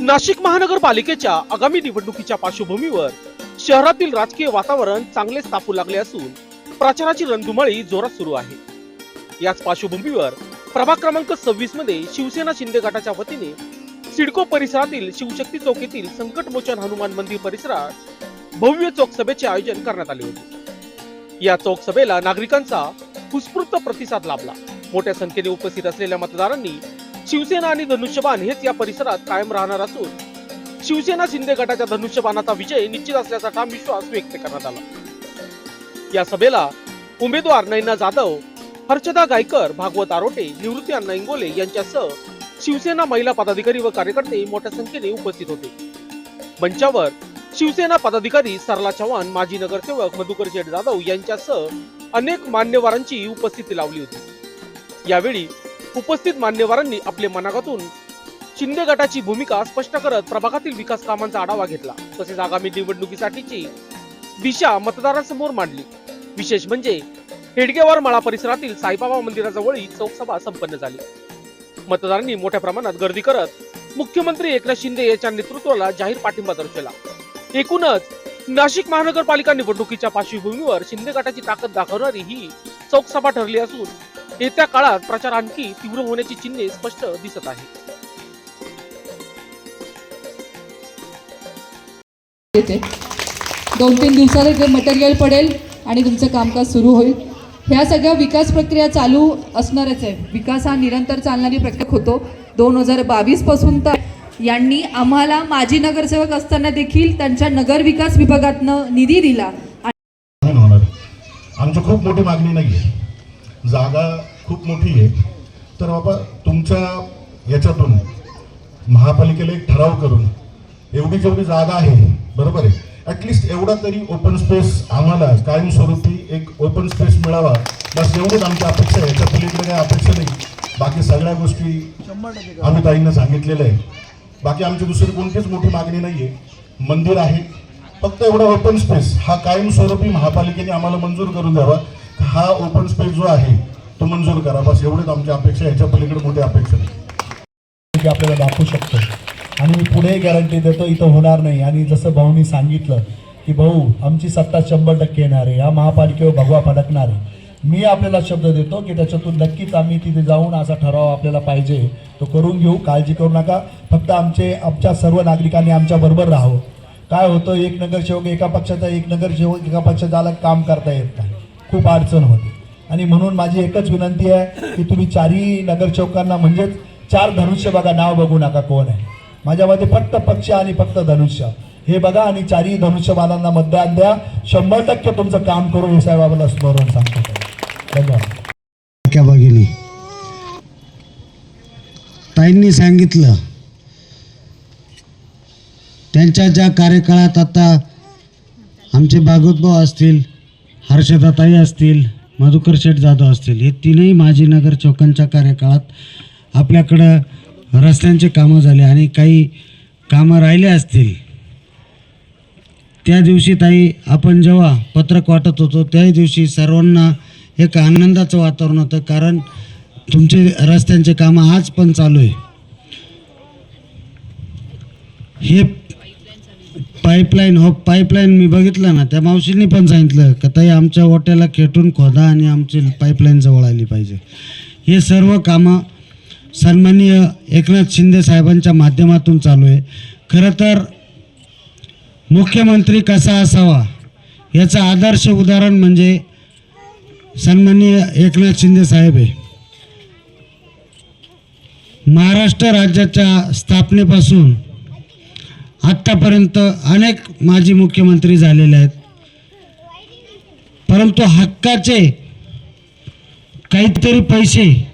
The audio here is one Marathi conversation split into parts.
नाशिक महानगरपालिकेच्या आगामी निवडणुकीच्या पार्श्वभूमीवर शहरातील राजकीय वातावरण चांगलेच तापू लागले असून प्रचाराची रणधुमाळी जोरात सुरू आहे. याच पार्श्वभूमीवर प्रभाग क्रमांक सव्वीसमध्ये शिवसेना शिंदे गटाच्या वतीने सिडको परिसरातील शिवशक्ती चौक येथील संकटमोचन हनुमान मंदिर परिसरात भव्य चौक सभेचे आयोजन करण्यात आले होते. या चौक सभेला नागरिकांचा उत्स्फूर्त प्रतिसाद लाभला. मोठ्या संख्येने उपस्थित असलेल्या मतदारांनी शिवसेना आणि धनुष्यबाण हेच या परिसरात कायम राहणार असून शिवसेना शिंदे गटाच्या धनुष्यबाणाचा विजय निश्चित असल्याचा ठाम विश्वास व्यक्त करण्यात आला. या सभेला उमेदवार नैना जाधव हर्षदा गायकर भागवत आरोटे निवृत्ती अण्णा इंगोले यांच्यासह शिवसेना महिला पदाधिकारी व कार्यकर्ते मोठ्या संख्येने उपस्थित होते. मंचावर शिवसेना पदाधिकारी सरला चव्हाण माजी नगरसेवक मधुकर शेठ जाधव यांच्यासह अनेक मान्यवरांची उपस्थिती लावली होती. यावेळी उपस्थित मान्यवरांनी आपले मनागातून शिंदे गटाची भूमिका स्पष्ट करत प्रभागातील विकास कामांचा आढावा घेतला. तसेच आगामी निवडणुकीसाठीची दिशा मतदारांसमोर मांडली. विशेष म्हणजे हेडगेवार माळा परिसरातील साईबाबा मंदिराजवळही चौकसभा संपन्न झाली. मतदारांनी मोठ्या प्रमाणात गर्दी करत मुख्यमंत्री एकनाथ शिंदे यांच्या नेतृत्वाला जाहीर पाठिंबा दर्शवला. एकूणच नाशिक महानगरपालिका निवडणुकीच्या पार्श्वभूमीवर शिंदे गटाची ताकद दाखवणारी ही चौकसभा ठरली असून येत्या काळात प्रचार आणखी तीव्र होण्याची चिन्हे स्पष्ट दिसत आहे दोन तीन दिवसात एक मटेरियल पडेल आणि तुमचं कामकाज सुरू होईल. ह्या सगळ्या विकास प्रक्रिया चालू असणारच आहे. विकास हा निरंतर चालणारी प्रक्रिया होतो. दोन हजार बावीसपासून तर यांनी आम्हाला माजी नगरसेवक असताना देखील त्यांच्या नगर विकास विभागातनं निधी दिला. आमची खूप मोठी मागणी नाही आहे जागा खूप मोठी आहे. तर बाबा तुमच्या याच्यातून महापालिकेला एक ठराव करून एवढी जेवढी जागा आहे बरोबर आहे? ॲटलिस्ट एवढा तरी ओपन स्पेस आम्हाला कायमस्वरूपी एक ओपन स्पेस मिळावा. बस एवढीच आमची अपेक्षा आहे. याच्या पलीकडे काही अपेक्षा नाही. बाकी सगळ्या गोष्टी आम्ही ताईंना सांगितलेलं आहे बाकी आमची दुसरी कोणतीच मोठी मागणी नाही आहे मंदिर आहे. फक्त एवढा ओपन स्पेस हा कायमस्वरूपी महापालिकेने आम्हाला मंजूर करून द्यावा. हा ओपन स्पेस जो आहे तो मंजूर करा. बस एवढीच आमची अपेक्षा ह्याच्या याच्या पलीकडे मोठी अपेक्षा नाही. आपल्याला दाखवू शकतो. आणि मी पुढे गॅरंटी देतो इथं होणार नाही. आणि जसं भाऊनी सांगितलं की भाऊ आमची सत्ता शंभर टक्के येणार आहे. या महापालिकेवर भगवा फडकणार आहे. मी आपल्याला शब्द देतो की त्याच्यातून नक्कीच आम्ही तिथे जाऊन असा ठराव आपल्याला पाहिजे. तो करून घेऊ. काळजी करू नका. फक्त आमचे आमच्या सर्व नागरिकांनी आमच्याबरोबर राहावं. काय होतं? एक नगरसेवक एका पक्षाचा एक नगरसेवक एका पक्षाचा आला काम करता येत नाही. खूप अडचण होते. आणि म्हणून माझी एकच विनंती आहे की तुम्ही चारही नगरसेवकांना म्हणजेच चार धनुष्य बघा नाव बघू नका कोण आहे. माझ्यामध्ये फक्त पक्ष आणि फक्त धनुष्य. हे बघा आणि चारही धनुष्यबालांना मतदान द्या. शंभर टक्के तुमचं काम करू हे साहेबाला स्मरण सांगतो. धन्यवाद. भगिनी ताईंनी सांगितलं त्यांच्या ज्या कार्यकाळात आता आमचे भागवतभाऊ असतील हर्षदाताई असतील मधुकर शेठ जाधव असतील हे तीनही माजी नगर चौकांच्या कार्यकाळात आपल्याकडं रस्त्यांचे कामं झाले आणि काही कामं राहिले असतील. त्या दिवशी ताई आपण जेव्हा पत्रक वाटत होतो त्याही दिवशी सर्वांना एक आनंदाचं वातावरण होतं कारण तुमचे रस्त्यांचे कामं आज पण चालू आहे. हे पाईपलाईन हो पाईपलाईन मी बघितलं ना त्या मावशींनी पण सांगितलं का ताई आमच्या ओट्याला खेटून खोदा आणि आमची पाईपलाईन जवळ आली पाहिजे. हे सर्व कामं सन्माननीय एकनाथ शिंदे साहेबांच्या माध्यमातून चालू आहे. खरं तर मुख्यमंत्री कसा असावा याचं आदर्श उदाहरण म्हणजे सन्माननीय एकनाथ शिंदे साहेब आहे. महाराष्ट्र राज्याच्या स्थापनेपासून आत्तापर्यंत अनेक माजी मुख्यमंत्री झालेले आहेत. परंतु हक्काचे काहीतरी पैसे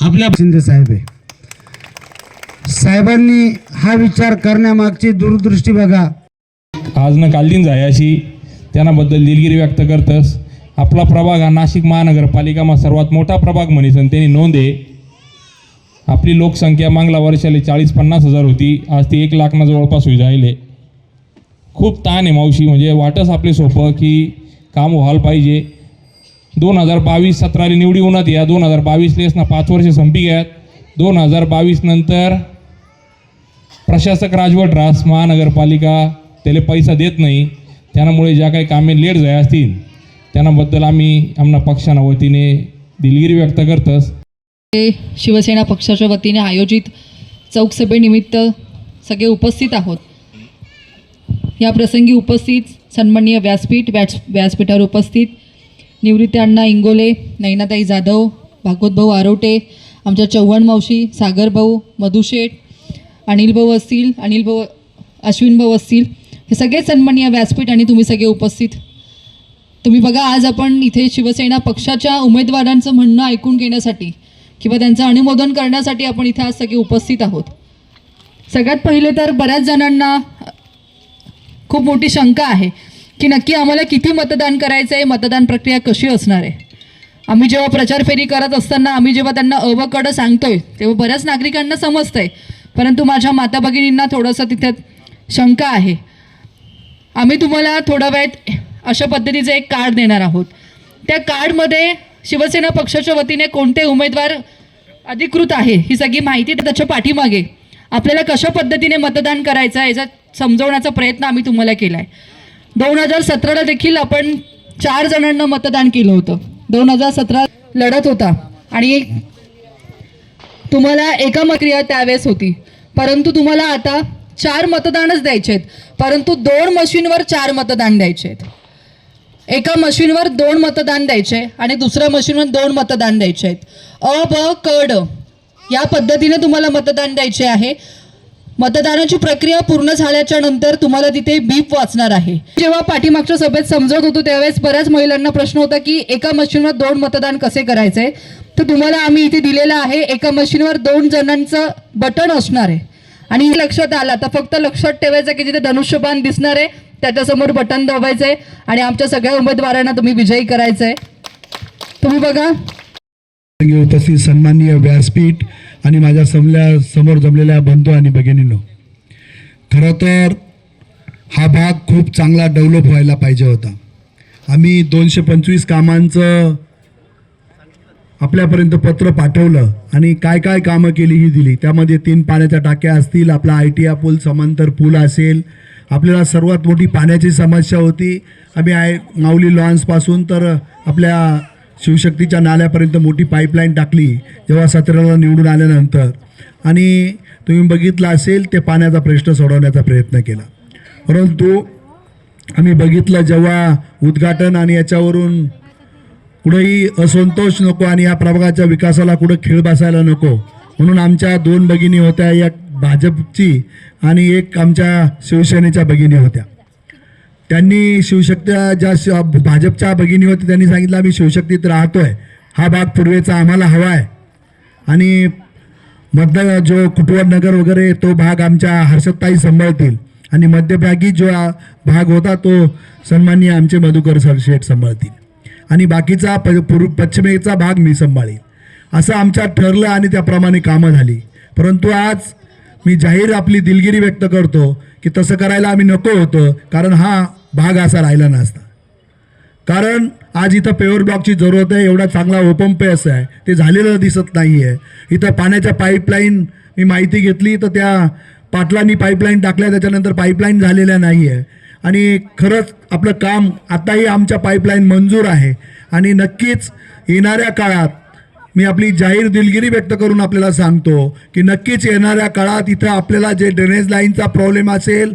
आपल्या शिंदे साहेब आहे. साहेबांनी हा विचार करण्यामागची दूरदृष्टी बघा. आज न कालदीन जायाशी त्यांनाबद्दल दिलगिरी व्यक्त करतस. आपला प्रभाग हा नाशिक महानगरपालिकामा सर्वात मोठा प्रभाग म्हणीसन त्यांनी नोंद आहे. आपली लोकसंख्या मागल्या वर्षाला चाळीस पन्नास हजार होती. आज ती एक लाखना जवळपास होई जायले. खूप ताण आहे मावशी. म्हणजे वाटच आपले सोपं की काम व्हायला पाहिजे. दोन हजार बावीस सतराला निवडी होणार या. दोन हजार बावीसलेच ना पाच वर्ष संपी घ्यात दोन हजार बावीस नंतर प्रशासक राजवट रास महानगरपालिका त्याला पैसा देत नाही. त्यामुळे ज्या काही कामे लेट जाय असतील त्यांनाबद्दल आम्ही आमना पक्षाना वतीने दिलगिरी व्यक्त करतस. शिवसेना पक्षाच्या वतीने आयोजित चौकसभेनिमित्त सगळे उपस्थित आहोत. या प्रसंगी उपस्थित सन्माननीय व्यासपीठ व्यास व्यासपीठावर उपस्थित निवृत्ती अण्णा इंगोले नैनाताई जाधव भागवतभाऊ आरोटे आमच्या चव्हाण मावशी सागर भाऊ मधुशेठ अनिल भाऊ असतील अनिलभाऊ अश्विनभाऊ भाऊ असतील हे सगळे सन्माननीय व्यासपीठ आणि तुम्ही सगळे उपस्थित. तुम्ही बघा आज आपण इथे शिवसेना पक्षाच्या उमेदवारांचं म्हणणं ऐकून घेण्यासाठी किंवा त्यांचं अनुमोदन करण्यासाठी आपण इथे आज सगळे उपस्थित आहोत. सगळ्यात पहिले तर बऱ्याच जणांना खूप मोठी शंका आहे की नक्की आम्हाला किती मतदान करायचं आहे मतदान प्रक्रिया कशी असणार आहे? आम्ही जेव्हा प्रचार फेरी करत असताना आम्ही जेव्हा त्यांना अवकडं सांगतोय तेव्हा बऱ्याच नागरिकांना समजतंय. परंतु माझ्या माता भगिनींना थोडंसं तिथे शंका आहे. आम्ही तुम्हाला थोड्या वेळात अशा पद्धतीचं एक कार्ड देणार आहोत. त्या कार्डमध्ये शिवसेना पक्षाच्या वतीने कोणते उमेदवार अधिकृत आहे? ही सगळी माहिती त्याच्या पाठीमागे. आपल्याला कशा पद्धतीने मतदान करायचं आहे याचा समजवण्याचा प्रयत्न आम्ही तुम्हाला केला आहे दोन हजार सतराला देखील आपण चार जणांना मतदान केलं होतं. दोन हजार सतरा लढत होता. आणि तुम्हाला एका प्रक्रिया त्यावेळेस होती. परंतु तुम्हाला आता चार मतदानच द्यायचे आहेत. परंतु दोन मशीनवर चार मतदान द्यायचे आहेत. एका मशीनवर दोन मतदान द्यायचे आणि दुसऱ्या मशीनवर दोन मतदान द्यायचे आहेत. अ ब कड या पद्धतीने तुम्हाला मतदान द्यायचे आहे. मतदानाची प्रक्रिया पूर्ण झाल्याच्यानंतर तुम्हाला तिथे बीप वाचणार आहे. जेव्हा पाठीमागच्या सभेत समजत होतो त्यावेळेस बऱ्याच महिलांना प्रश्न होता की एका मशीनवर दोन मतदान कसे करायचे? तर तुम्हाला आम्ही इथे दिलेलं आहे एका मशीनवर दोन जणांचं बटन असणार आहे. आणि लक्षात आलं. तर फक्त लक्षात ठेवायचं की जिथे धनुष्यबाण दिसणार आहे त्याच्यासमोर बटन दाबायचंय आणि आमच्या सगळ्या उमेदवारांना तुम्ही विजयी करायचंय. तुम्ही बघा. उपस्थित सन्माननीय व्यासपीठ आणि माझ्या समल्या समोर जमलेल्या बंधू आणि भगिनींनो. खरं तर हा भाग खूप चांगला डेव्हलप व्हायला पाहिजे होता. आम्ही दोनशे पंचवीस कामांचं आपल्यापर्यंत पत्र पाठवलं आणि काय काय कामं केली ही दिली. त्यामध्ये तीन पाण्याच्या टाक्या असतील आपला आय टी पूल समांतर पूल असेल आपल्याला सर्वात मोठी पाण्याची समस्या होती. आम्ही आय माऊली लॉन्सपासून तर आपल्या शिवशक्तीच्या नाल्यापर्यंत मोठी पाईपलाईन टाकली जेव्हा सतराला निवडून आल्यानंतर. आणि तुम्ही बघितलं असेल ते पाण्याचा प्रश्न सोडवण्याचा प्रयत्न केला. परंतु आम्ही बघितलं जेव्हा उद्घाटन आणि याच्यावरून कुठंही असंतोष नको आणि या प्रभागाच्या विकासाला कुठं खेळ बसायला नको म्हणून आमच्या दोन भगिनी होत्या एक भाजपची आणि एक आमच्या शिवसेनेच्या भगिनी होत्या. त्यांनी शिवशक्त्या ज्या श- भाजपच्या भगिनी होत्या त्यांनी सांगितलं आम्ही शिवशक्तीत राहतो आहे हा भाग पूर्वेचा आम्हाला हवा आहे. आणि मध्य जो कुटुंब नगर वगैरे तो भाग आमच्या हर्षदताई सांभाळतील. आणि मध्यभागी जो भाग होता तो सन्माननीय आमचे मधुकर सरशेठ सांभाळतील. आणि बाकीचा प पूर्व पश्चिमेचा भाग मी सांभाळील असं आमच्यात ठरलं आणि त्याप्रमाणे कामं झाली. परंतु आज मी जाहीर आपली दिलगिरी व्यक्त करतो की तसं करायला आम्ही नको होतं कारण हा भाग असा राहिला नसता. कारण आज इथं पेवर ब्लॉकची जरूरत आहे एवढा चांगला ओपन पेस आहे ते झालेलं दिसत नाही आहे इथं पाण्याच्या पाईपलाईन मी माहिती घेतली तर त्या पाटलांनी पाईपलाईन टाकल्या त्याच्यानंतर पाईपलाईन झालेल्या नाही आहे आणि खरंच आपलं काम आताही आमच्या पाईपलाईन मंजूर आहे. आणि नक्कीच येणाऱ्या काळात मी आपली जाहीर दिलगिरी व्यक्त करून आपल्याला सांगतो की नक्कीच येणाऱ्या काळात इथं आपल्याला जे ड्रेनेज लाईनचा प्रॉब्लेम असेल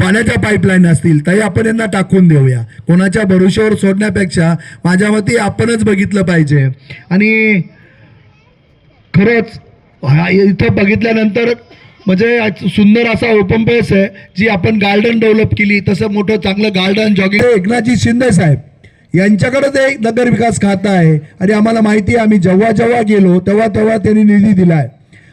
पाण्याच्या पाईपलाईन असतील तरी आपण यांना टाकून देऊया. कोणाच्या भरोश्यावर सोडण्यापेक्षा माझ्या मते आपणच बघितलं पाहिजे. आणि खरंच हा इथं बघितल्यानंतर म्हणजे सुंदर असा ओपन पेस आहे जी आपण गार्डन डेव्हलप केली तसं मोठं चांगलं गार्डन जॉगिंग एकनाथजी शिंदे साहेब यांच्याकडे ते नगर विकास खातं आहे. आणि आम्हाला माहिती आहे आम्ही जेव्हा जेव्हा गेलो तेव्हा तेव्हा त्यांनी निधी दिला आहे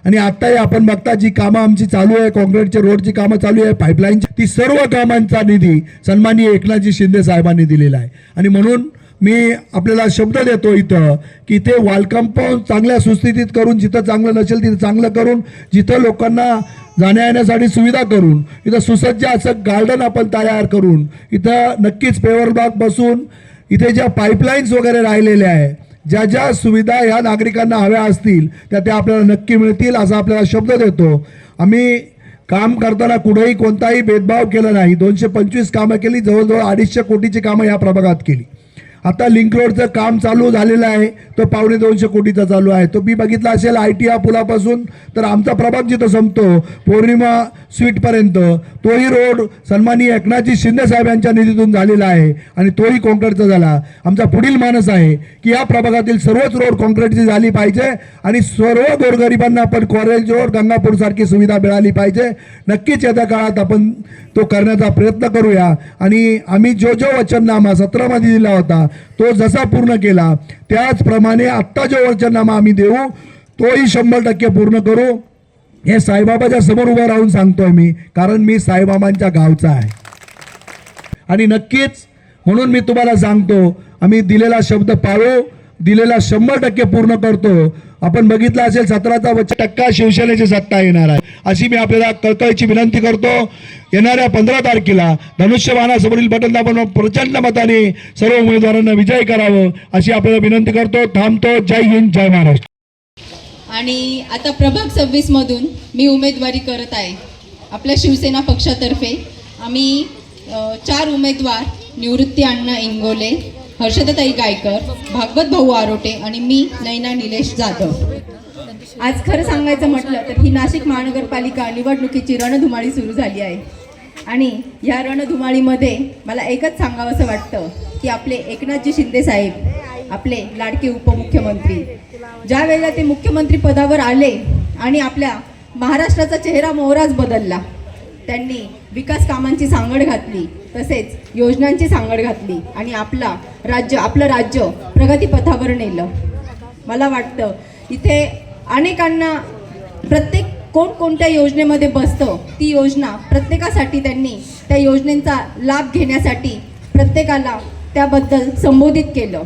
आणि आत्ताही आपण बघता जी कामं आमची चालू आहे काँक्रीटचे रोडची कामं चालू आहे पाईपलाईनची ती सर्व कामांचा निधी सन्माननीय एकनाथजी शिंदे साहेबांनी दिलेला आहे. आणि म्हणून मी आपल्याला शब्द देतो इथं की ते वॉल कंपाऊंड चांगल्या सुस्थितीत करून जिथं चांगलं नसेल तिथं चांगलं करून जिथं लोकांना जाण्या येण्यासाठी सुविधा करून इथं सुसज्ज असं गार्डन आपण तयार करून इथं नक्कीच पेवर ब्लॉक बसून इथे ज्या पाईपलाईन्स वगैरे राहिलेल्या आहे ज्या ज्या सुविधा ह्या नागरिकांना हव्या असतील त्या त्या आपल्याला नक्की मिळतील असा आपल्याला शब्द देतो. आम्ही काम करताना कुठेही कोणताही भेदभाव केला नाही. दोनशे पंचवीस कामं केली जवळजवळ अडीचशे कोटीची कामं या प्रभागात केली. आता लिंक रोडचं काम चालू झालेलं आहे. तो पावणे दोनशे कोटीचा चालू आहे. तो मी बघितला असेल आय टी पुलापासून तर आमचा प्रभाग जिथं संपतो पौर्णिमा स्वीटपर्यंत तोही रोड सन्माननीय एकनाथजी शिंदे साहेब यांच्या निधीतून झालेला आहे आणि तोही कॉन्क्रीटचा झाला. आमचा पुढील मानस आहे की या प्रभागातील सर्वच रोड कॉन्क्रीटची झाली पाहिजे आणि सर्व गोरगरिबांना आपण कॉरेज रोड गंगापूरसारखी सुविधा मिळाली पाहिजे. नक्कीच येत्या काळात आपण तो करण्याचा प्रयत्न करूया. आणि आम्ही जो जो वचननामा सत्रामध्ये दिला होता तो जसा पूर्ण केला त्याचप्रमाणे आत्ता जो वचननामा आम्ही देऊ तोही शंभर टक्के पूर्ण करू. हे साईबाबाच्या समोर उभं राहून सांगतोय मी कारण मी साईबाबांच्या गावचा आहे. आणि नक्कीच म्हणून मी तुम्हाला सांगतो आम्ही दिलेला शब्द पाळू. दिलेला शंभर टक्के पूर्ण करतो. आपण बघितलं असेल सतराचा टक्का शिवसेनेची सत्ता येणार आहे. अशी मी आपल्याला कळकळीची विनंती करतो. येणाऱ्या पंधरा तारखेला धनुष्यबाणासमोरील बटन आपण प्रचंड मताने सर्व उमेदवारांना विजय करावं अशी आपल्याला विनंती करतो. थांबतो. जय हिंद जय महाराष्ट्र. आणि आता प्रभाग सव्वीस मधून मी उमेदवारी करत आहे. आपल्या शिवसेना पक्षातर्फे आम्ही चार उमेदवार निवृत्ती अण्णा इंगोले हर्षदाताई गायकर भागवत भाऊ आरोटे आणि मी नैना निलेश जाधव. आज खरं सांगायचं म्हटलं तर ही नाशिक महानगरपालिका निवडणुकीची रणधुमाळी सुरू झाली आहे. आणि या रणधुमाळीमध्ये मला एकच सांगावंसं वाटतं की आपले एकनाथजी शिंदे साहेब आपले लाडके उपमुख्यमंत्री ज्या वेळेला ते मुख्यमंत्री पदावर आले आणि आपल्या महाराष्ट्राचा चेहरा मोहराच बदलला त्यांनी विकास कामांची सांगड घातली. तसेच योजनांची सांगड घातली आणि आपला राज्य आपलं राज्य प्रगतीपथावर नेलं. मला वाटतं इथे अनेकांना प्रत्येक कोणकोणत्या योजनेमध्ये बसतं ती योजना प्रत्येकासाठी त्यांनी त्या योजनेचा लाभ घेण्यासाठी प्रत्येकाला त्याबद्दल संबोधित केलं.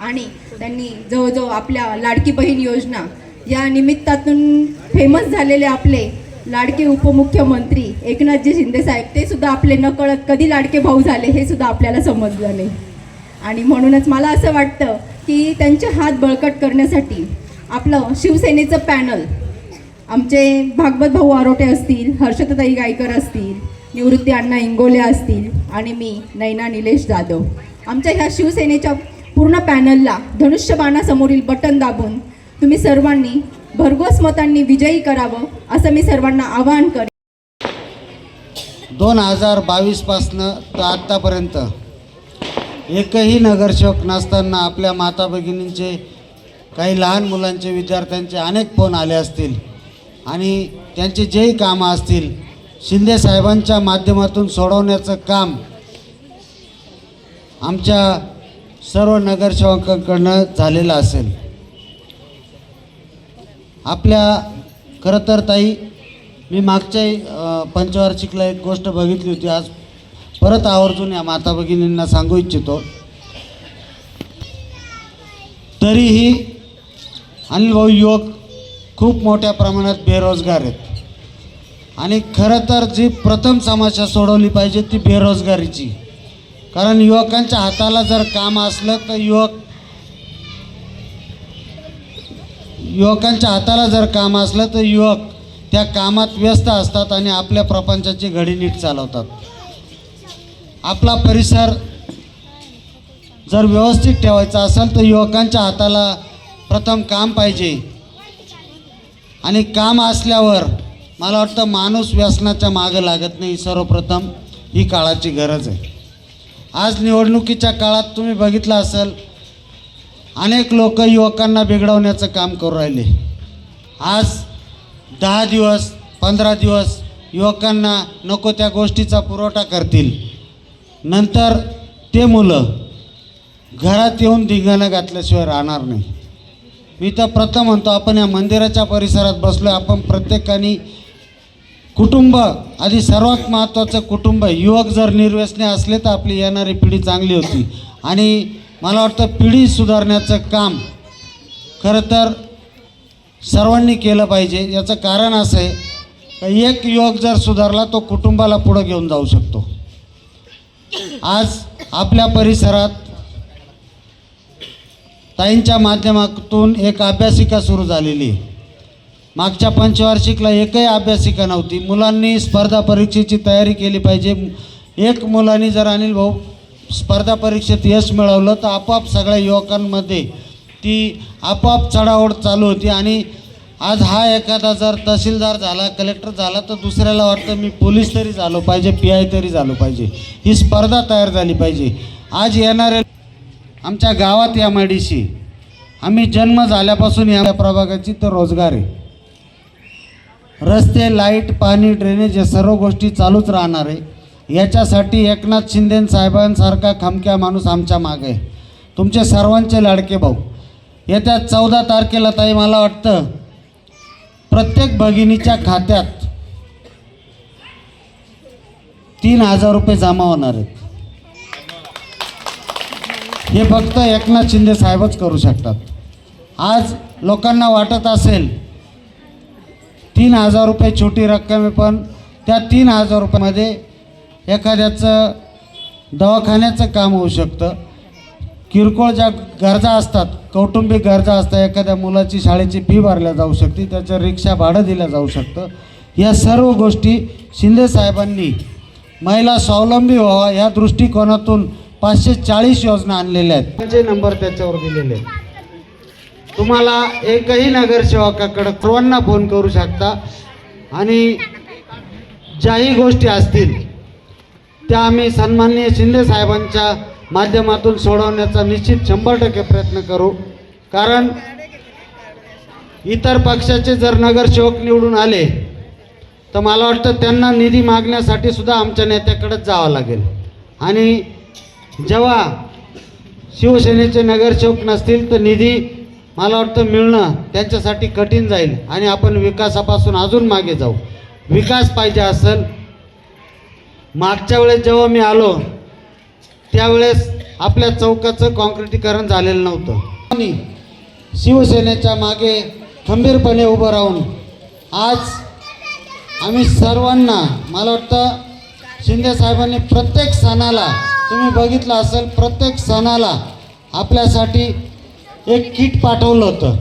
आणि त्यांनी जवळजवळ आपल्या लाडकी बहीण योजना या निमित्तातून फेमस झालेले आपले लाडके उपमुख्यमंत्री एकनाथजी शिंदेसाहेब ते सुद्धा आपले नकळत कधी लाडके भाऊ झाले हे सुद्धा आपल्याला समजलं नाही. आणि म्हणूनच मला असं वाटतं की त्यांचे हात बळकट करण्यासाठी आपलं शिवसेनेचं पॅनल आमचे भागवत भाऊ आरोटे असतील हर्षदाताई गायकर असतील निवृत्ती अण्णा इंगोले असतील आणि मी नैना निलेश जाधव. आमच्या ह्या शिवसेनेच्या पूर्ण पॅनलला धनुष्यबाणासमोरील बटन दाबून तुम्ही सर्वांनी भरघोस मतांनी विजयी करावं असं मी सर्वांना आवाहन करेन. दोन हजार बावीसपासनं तर आत्तापर्यंत एकही नगरसेवक नसताना आपल्या माता भगिनींचे काही लहान मुलांचे विद्यार्थ्यांचे अनेक फोन आले असतील आणि त्यांचे जेही कामं असतील शिंदे साहेबांच्या माध्यमातून सोडवण्याचं काम आमच्या सर्व नगरसेवकांकडनं झालेलं असेल. आपल्या खरं तर ताई मी मागच्याही पंचवार्षिकला एक गोष्ट बघितली होती. आज परत आवर्जून या माता भगिनींना सांगू इच्छितो. तरीही अनिल भाऊ युवक खूप मोठ्या प्रमाणात बेरोजगार आहेत. आणि खरं तर जी प्रथम समस्या सोडवली पाहिजे ती बेरोजगारीची. कारण युवकांच्या हाताला जर काम असलं तर युवक युवकांच्या हाताला जर काम असलं तर युवक त्या कामात व्यस्त असतात आणि आपल्या प्रपंचाची घडी नीट चालवतात. आपला परिसर जर व्यवस्थित ठेवायचा असेल तर युवकांच्या हाताला प्रथम काम पाहिजे. आणि काम असल्यावर मला वाटतं माणूस व्यसनाच्या मागं लागत नाही सर्वप्रथम ही काळाची गरज आहे. आज निवडणुकीच्या काळात तुम्ही बघितलं असेल अनेक लोक युवकांना बिघडवण्याचं काम करू राहिले. आज दहा दिवस पंधरा दिवस युवकांना नको त्या गोष्टीचा पुरवठा करतील. नंतर ते मुलं घरात येऊन धिंगाणं घातल्याशिवाय राहणार नाही. मी तर प्रथम म्हणतो आपण या मंदिराच्या परिसरात बसलो आपण प्रत्येकाने कुटुंब आधी सर्वात महत्त्वाचं कुटुंब युवक जर निर्व्यसने असले तर आपली येणारी पिढी चांगली होती. आणि मला वाटतं पिढी सुधारण्याचं काम खरं तर सर्वांनी केलं पाहिजे. याचं कारण असं आहे का एक युवक जर सुधारला तो कुटुंबाला पुढं घेऊन जाऊ शकतो. आज आपल्या परिसरात ताईंच्या माध्यमातून एक अभ्यासिका सुरू झालेली मागच्या पंचवार्षिकला एकही अभ्यासिका नव्हती. मुलांनी स्पर्धा परीक्षेची तयारी केली पाहिजे. एक मुलांनी जर अनिल भाऊ स्पर्धा परीक्षेत यश मिळवलं तर आपोआप सगळ्या युवकांमध्ये ती आपोआप चढाओढ चालू होती. आणि आज हा एखादा जर तहसीलदार झाला कलेक्टर झाला तर दुसऱ्याला वाटतं मी पोलीस तरी झालो पाहिजे पी आय तरी झालो पाहिजे. ही स्पर्धा तयार झाली पाहिजे. आज येणारे आमच्या गावात एम आय डी सी आम्ही जन्म झाल्यापासून या प्रभागाची तर रोजगार आहे. रस्ते लाइट पाणी ड्रेनेज या सर्व गोष्टी चालूच राहणार आहे. याच्यासाठी एकनाथ शिंदे साहेबांसारखा खमक्या माणूस आमच्या मागे तुमचे सर्वांचे लाडके भाऊ. येत्या चौदा तारखेला ताई मला वाटतं प्रत्येक भगिनीच्या खात्यात तीन हजार रुपये जमा होणार आहेत. हे फक्त एकनाथ शिंदे साहेबच करू शकतात. आज लोकांना वाटत असेल तीन हजार रुपये छोटी रक्कम आहे पण त्या तीन हजार रुपयामध्ये एखाद्याचं दवाखान्याचं काम होऊ शकतं. किरकोळ ज्या गरजा असतात कौटुंबिक गरजा असतात एखाद्या मुलाची शाळेची फी भरल्या जाऊ शकते त्याचं रिक्षा भाडं दिलं जाऊ शकतं. या सर्व गोष्टी शिंदे साहेबांनी महिला स्वावलंबी व्हावा या दृष्टिकोनातून पाचशे चाळीस योजना आणलेल्या आहेत. त्याचे नंबर त्याच्यावर दिलेले आहेत. तुम्हाला एकही नगरसेवकाकडं सर्वांना फोन करू शकता आणि ज्याही गोष्टी असतील त्या आम्ही सन्माननीय शिंदे साहेबांच्या माध्यमातून सोडवण्याचा निश्चित शंभर टक्के प्रयत्न करू. कारण इतर पक्षाचे जर नगरसेवक निवडून आले तर मला वाटतं त्यांना निधी मागण्यासाठी सुद्धा आमच्या नेत्याकडेच जावं लागेल. आणि जेव्हा शिवसेनेचे नगरसेवक नसतील तर निधी मला वाटतं मिळणं त्यांच्यासाठी कठीण जाईल आणि आपण विकासापासून अजून मागे जाऊ. विकास पाहिजे असेल मागच्या वेळेस जेव्हा मी आलो त्यावेळेस आपल्या चौकाचं कॉन्क्रिटीकरण झालेलं नव्हतं. आणि शिवसेनेच्या मागे खंबीरपणे उभं राहून आज आम्ही सर्वांना मला वाटतं शिंदे साहेबांनी प्रत्येक सणाला तुम्ही बघितलं असेल प्रत्येक सणाला आपल्यासाठी एक किट पाठवलं होतं.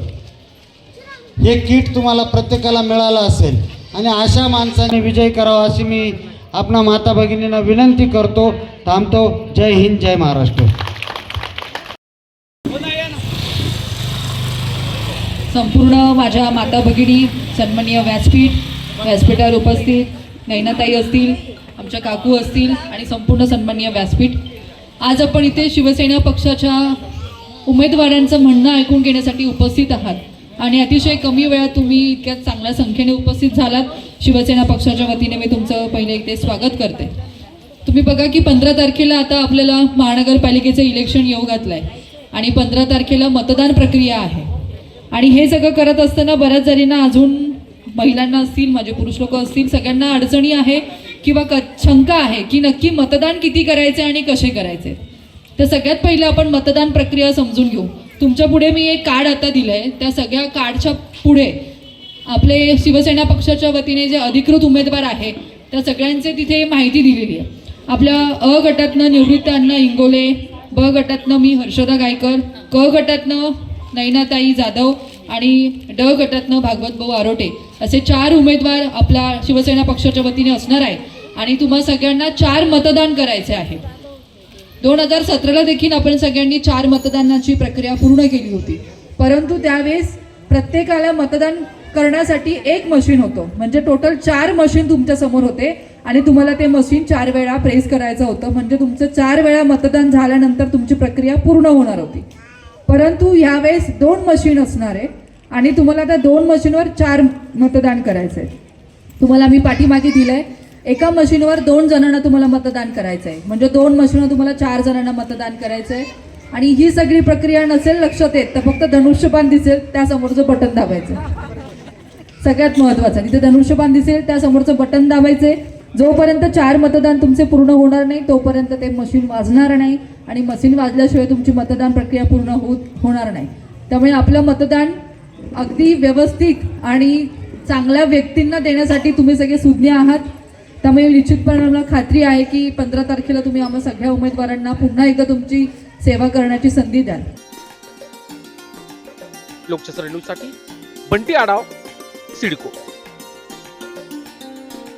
हे किट तुम्हाला प्रत्येकाला मिळालं असेल. आणि अशा माणसाने विजय करावा अशी मी आपणा माता भगिनींना विनंती करतो थांबतो. जय हिंद जय महाराष्ट्र. संपूर्ण माझ्या माता भगिनी सन्माननीय व्यासपीठ व्यासपीठावर उपस्थित नैनाताई असतील आमच्या काकू असतील आणि संपूर्ण सन्माननीय व्यासपीठ. आज आपण इथे शिवसेना पक्षाच्या उमेदवारांचं म्हणणं ऐकून घेण्यासाठी उपस्थित आहात. आणि अतिशय कमी वेळात तुम्ही इतक्या चांगल्या संख्येने उपस्थित झालात. शिवसेना पक्षाच्या वतीने मी तुमचं पहिले इथे स्वागत करते. तुम्ही बघा की पंधरा तारखेला आता आपल्याला महानगरपालिकेचं इलेक्शन येऊ घातलं आहे आणि पंधरा तारखेला मतदान प्रक्रिया आहे. आणि हे सगळं करत असताना बऱ्याच जणींना अजून महिलांना असतील माझे पुरुष लोक असतील सगळ्यांना अडचणी आहे किंवा क शंका आहे की नक्की मतदान किती करायचे आणि कसे करायचे तर सगळ्यात पहिलं आपण मतदान प्रक्रिया समजून घेऊ. तुमच्यापुढे मी एक कार्ड आता दिलं आहे त्या सगळ्या कार्डच्या पुढे आपले शिवसेना पक्षाच्या वतीने जे अधिकृत उमेदवार आहे त्या सगळ्यांचे तिथे माहिती दिलेली आहे. आपल्या अ गटातनं निवृत्त अण्णा इंगोले ब गटातनं मी हर्षदा गायकर क गटातनं नैनाताई जाधव आणि ड गटातनं भागवत भाऊ आरोटे असे चार उमेदवार आपला शिवसेना पक्षाच्या वतीने असणार आहे आणि तुम्हा सगळ्यांना चार मतदान करायचे आहे. दोन हजार सतराला देखील आपण सगळ्यांनी चार मतदानाची प्रक्रिया पूर्ण केली होती. परंतु त्यावेळेस प्रत्येकाला मतदान करण्यासाठी एक मशीन होतं. म्हणजे टोटल चार मशीन तुमच्यासमोर होते आणि तुम्हाला ते मशीन चार वेळा प्रेस करायचं होतं. म्हणजे तुमचं चार वेळा मतदान झाल्यानंतर तुमची प्रक्रिया पूर्ण होणार होती. परंतु यावेळेस दोन मशीन असणार आहे आणि तुम्हाला त्या दोन मशीनवर चार मतदान करायचं आहे तुम्हाला मी पाठीमागे दिलंय. एका मशीनवर दोन जणांना तुम्हाला मतदान करायचं आहे म्हणजे दोन मशीनवर तुम्हाला चार जणांना मतदान करायचं आहे आणि ही सगळी प्रक्रिया नसेल लक्षात येत तर फक्त धनुष्यबाण दिसेल त्या समोरचं बटन दाबायचं. सगळ्यात महत्त्वाचं तिथे धनुष्यबाण दिसेल त्या समोरचं बटन दाबायचे जोपर्यंत चार मतदान तुमचे पूर्ण होणार नाही तोपर्यंत ते मशीन वाजणार नाही. आणि मशीन वाजल्याशिवाय तुमची मतदान प्रक्रिया पूर्ण होत होणार नाही. त्यामुळे आपलं मतदान अगदी व्यवस्थित आणि चांगल्या व्यक्तींना देण्यासाठी तुम्ही सगळे सुज्ञ आहात. त्यामुळे निश्चितपणे मला खात्री आहे की पंधरा तारखेला तुम्ही आम्हा सगळ्या उमेदवारांना पुन्हा एकदा तुमची सेवा करण्याची संधी द्याल. लोकशास्त्र न्यूजसाठी बंटी आडाव सिडको.